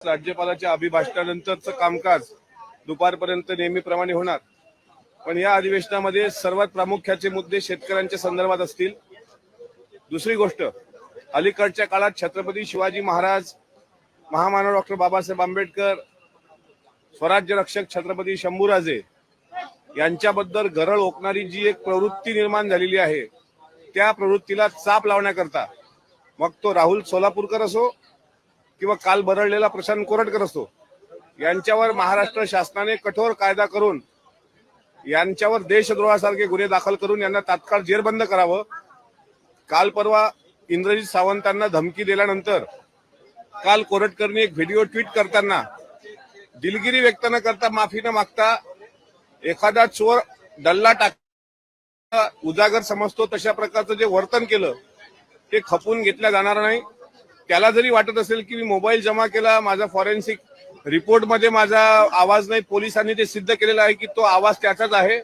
राज्यपालाच्या अभिभाषणानंतरचं कामकाज दुपारपर्यंत नेहमीप्रमाणे होणार. पण या अधिवेशनामध्ये सर्वात प्रामुख्याचे मुद्दे शेतकऱ्यांच्या संदर्भात असतील. दुसरी गोष्ट अलीकडच्या काळात छत्रपती शिवाजी महाराज महामानव डॉक्टर बाबासाहेब आंबेडकर स्वराज्य रक्षक छत्रपती शंभूराजे यांच्याबद्दल गरळ ओकणारी जी एक प्रवृत्ती निर्माण झालेली आहे त्या प्रवृत्तीला चाप लावण्याकरता मग तो राहुल सोलापूरकर असो किंवा काल बरळलेला प्रशांत कोरटकर असतो यांच्यावर महाराष्ट्र शासनाने कठोर कायदा करून यांच्यावर देशद्रोहासारखे गुन्हे दाखल करून यांना तात्काळ जेरबंद करावं. काल परवा इंद्रजित सावंतांना धमकी दिल्यानंतर काल कोरटकरनी एक व्हिडिओ ट्विट करताना दिलगिरी व्यक्त न करता माफी न मागता एखादा चोर डल्ला टाक उजागर समजतो तशा प्रकारचं जे वर्तन केलं ते खपून घेतलं जाणार नाही. त्याला जरी वाटत असेल की मी मोबाईल जमा केला माझा फॉरेन्सिक रिपोर्टमध्ये माझा आवाज नाही पोलिसांनी ते सिद्ध केलेला आहे की तो आवाज त्याचाच आहे.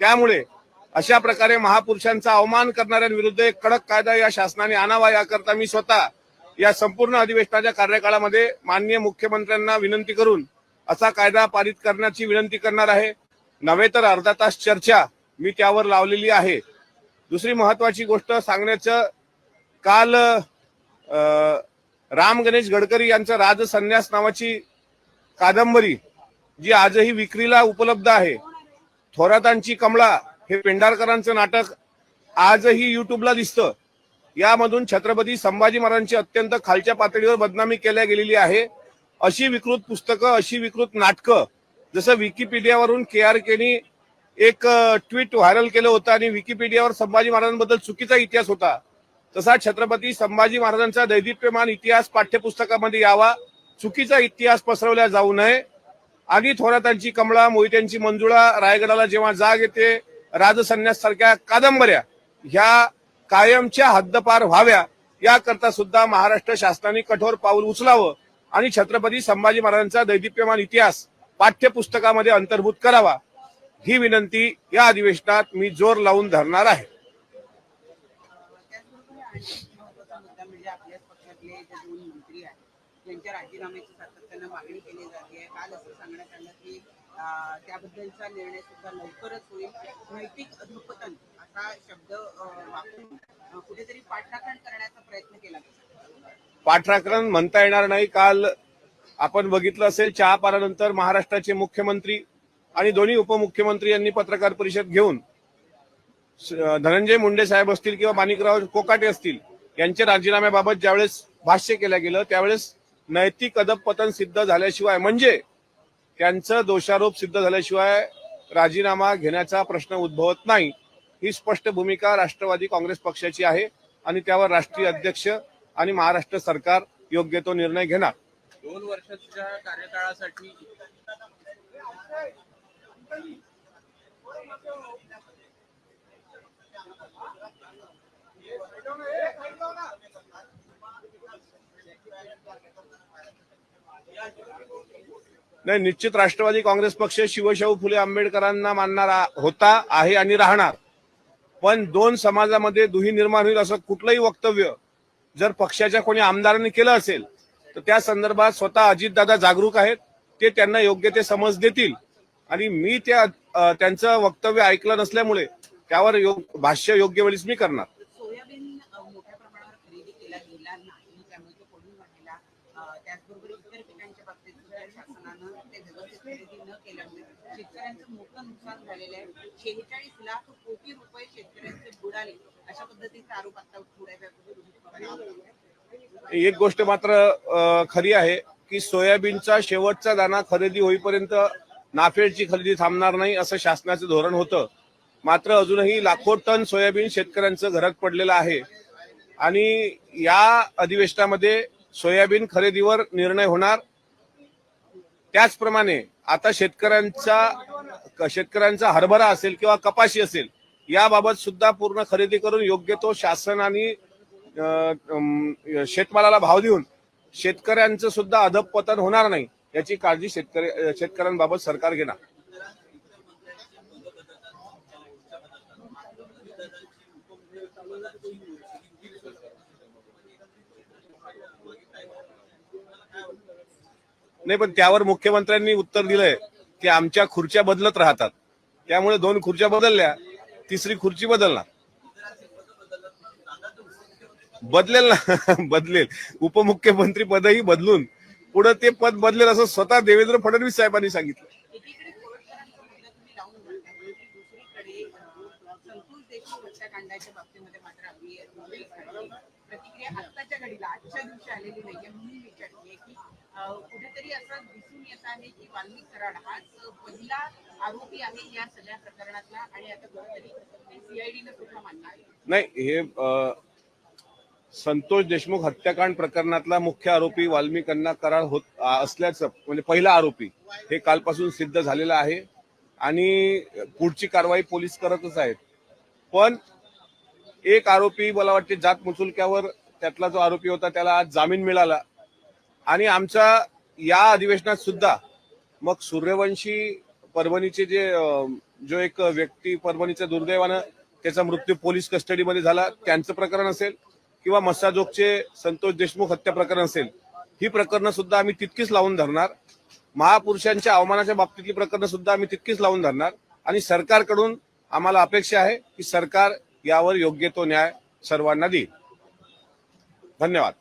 त्यामुळे अशा प्रकारे महापुरुषांचा अवमान करणाऱ्यांविरुद्ध एक कडक कायदा या शासनाने आणावा याकरता मी स्वतः या संपूर्ण अधिवेशनाच्या कार्यकाळामध्ये माननीय मुख्यमंत्र्यांना विनंती करून असा कायदा पारित करण्याची विनंती करणार आहे. नव्हे तर अर्धा तास चर्चा मी त्यावर लावलेली आहे. दुसरी महत्वाची गोष्ट सांगण्याचं काल राम गणेश गडकरी यांचं राजसन्यास नावाची कादंबरी जी आजही विक्रीला उपलब्ध आहे. थोरातांची कमळा हे पेंढारकरांचं नाटक आजही युट्यूबला दिसतं. यामधून छत्रपती संभाजी महाराजांची अत्यंत खालच्या पातळीवर बदनामी केल्या गेलेली आहे. अशी विकृत पुस्तकं अशी विकृत नाटकं जसं विकिपीडियावरून के आर केनी एक ट्विट व्हायरल केलं होतं आणि विकिपीडियावर संभाजी महाराजांबद्दल चुकीचा इतिहास होता. तसा छत्रपती संभाजी महाराजांचा दैदिप्यमान इतिहास पाठ्यपुस्तकामध्ये यावा. चुकीचा इतिहास पसरवला जाऊ नये. आगी थोरातांची कमळा मोहित्यांची मंजुळा रायगडाला जेव्हा जाग येते राजसन्यास सारख्या कादंबऱ्या ह्या कायमच्या हद्दपार व्हाव्या. याकरता सुद्धा महाराष्ट्र शासनाने कठोर पाऊल उचलावं आणि छत्रपती संभाजी महाराजांचा दैदिप्यमान इतिहास पाठ्यपुस्तकामध्ये अंतर्भूत करावा. ही विनंती या अधिवेशनात मी जोर लावून धरणार आहे. आणखी एक महत्त्वाचा मुद्दा म्हणजे आपल्याच पक्षातले जे दोन मंत्री आहेत त्यांच्या राजीनाम्याची सातत्यानं मागणी केली जाते आहे काल असं सांगण्यात आलं की त्याबद्दलचा निर्णय सुद्धा लवकरच होईल नैतिक अधपतन असा शब्द वापरून कुठेतरी पाठराखण करण्याचा प्रयत्न केला पाठराखण म्हणता येणार नाही. काल आपण बघितलं असेल चहा पारानंतर महाराष्ट्राचे मुख्यमंत्री आणि दोन्ही उपमुख्यमंत्री यांनी पत्रकार परिषद घेऊन धनंजय मुंडे साहेब असतील किंवा माणिकराव कोकाटे असतील यांच्या राजीनाम्याबाबत ज्यावेळेस भाष्य केलं गेलं त्यावेळेस नैतिक अधपतन सिद्ध झाल्याशिवाय म्हणजे त्यांचं दोषारोप सिद्ध झाल्याशिवाय राजीनामा घेण्याचा प्रश्न उद्भवत नाही ही स्पष्ट भूमिका राष्ट्रवादी काँग्रेस पक्षाची आहे आणि त्यावर राष्ट्रीय अध्यक्ष आणि महाराष्ट्र सरकार योग्य तो निर्णय घेणार. दोन वर्षाच्या कार्यकाळासाठी नाही निश्चित राष्ट्रवादी काँग्रेस पक्ष शिवशाहू फुले आंबेडकरांना मानणारा होता आहे आणि राहणार. पण दोन समाजामध्ये दुही निर्माण होईल असं कुठलंही वक्तव्य जर पक्षाच्या कोणी आमदारांनी केलं असेल तर त्या संदर्भात स्वतः अजितदादा जागरूक आहेत. ते त्यांना योग्य ते समज देतील. आणि मी त्या त्यांचं वक्तव्य ऐकलं नसल्यामुळे त्यावर योग- भाष्य योग्य वेळीच मी करणार. सोयाबीन अ, मोठ्या प्रमाणावर खरेदी केला गेला नाही त्यामुळे तो पडून राहिला अ, त्याचबरोबर इतर पिकांच्या बाबतीत सुद्धा शासनानं ते व्यवस्थित खरेदी न केल्यामुळे शेतकऱ्यांचं मोठं नुकसान झालेलं आहे. शेहेचाळीस लाख कोटी रुपये शेतकऱ्यांचे बुडाले अशा पद्धतीचा आरोप आता थोड्या वेळापूर्वी रोहित पवार यांनी केला. एक गोष्ट मात्र खरी आहे की सोयाबीनचा शेवटचा दाना खरेदी होईपर्यंत नाफेडची खरेदी थांबणार नाही असं शासनाचं धोरण होतं. मात्र अजूनही लाखो टन सोयाबीन शेतकऱ्यांचं घरात पडलेलं आहे. आणि या अधिवेशनामध्ये सोयाबीन खरेदीवर निर्णय होणार. त्याचप्रमाणे आता शेतकऱ्यांचा शेतकऱ्यांचा हरभरा असेल किंवा कपाशी असेल याबाबत सुद्धा पूर्ण खरेदी करून योग्य तो शासन आणि शेतमालाला भाव देऊन शेतकऱ्यांचं सुद्धा अधपतन होणार नाही याची काळजी शेतकरी शेतकऱ्यांबाबत सरकार घेणार. नाही पण त्यावर मुख्यमंत्र्यांनी उत्तर दिलंय की आमच्या खुर्च्या बदलत राहतात. त्यामुळे दोन खुर्च्या बदलल्या तिसरी खुर्ची बदलणार. बदलेल ना? बदलेल. उपमुख्यमंत्री पदही बदलून पुढे ते पद बदलेल असं स्वतः देवेंद्र फडणवीस साहेबांनी सांगितलं. संतोष देशमुख हत्याकांडाच्या बाबतीमध्ये मात्र आम्ही प्रतिक्रिया आत्ताच्या घडीला आजच्या दिवशी आलेली नाहीये म्हणून विचारते की कुठेतरी असं दिसून येत आहे की वाल्मिक कराड हाच पहिला आरोपी आहे या सगळ्या प्रकरणातला आणि आता कुठेतरी सीआयडीनं सुद्धा मानला नाही हे संतोष देशमुख हत्याकांड प्रकरणातला मुख्य आरोपी वाल्मिकांना करार होत असल्याचं म्हणजे पहिला आरोपी हे कालपासून सिद्ध झालेलं आहे. आणि पुढची कारवाई पोलीस करतच आहेत. पण एक आरोपी मला वाटते जात मुचुलक्यावर त्यातला जो आरोपी होता त्याला आज जामीन मिळाला. आणि आमच्या या अधिवेशनात सुद्धा मग सूर्यवंशी परभणीचे जे जो एक व्यक्ती परभणीच्या दुर्दैवानं त्याचा मृत्यू पोलीस कस्टडीमध्ये झाला त्यांचं प्रकरण असेल किंवा मस्साजोगचे संतोष देशमुख हत्या प्रकरण असेल ही प्रकरणं सुद्धा आम्ही तितकीच लावून धरणार. महापुरुषांच्या अवमानाच्या बाबतीतली प्रकरणं सुद्धा आम्ही तितकीच लावून धरणार. आणि सरकारकडून आम्हाला अपेक्षा आहे की सरकार यावर योग्य तो न्याय सर्वांना देईल. धन्यवाद.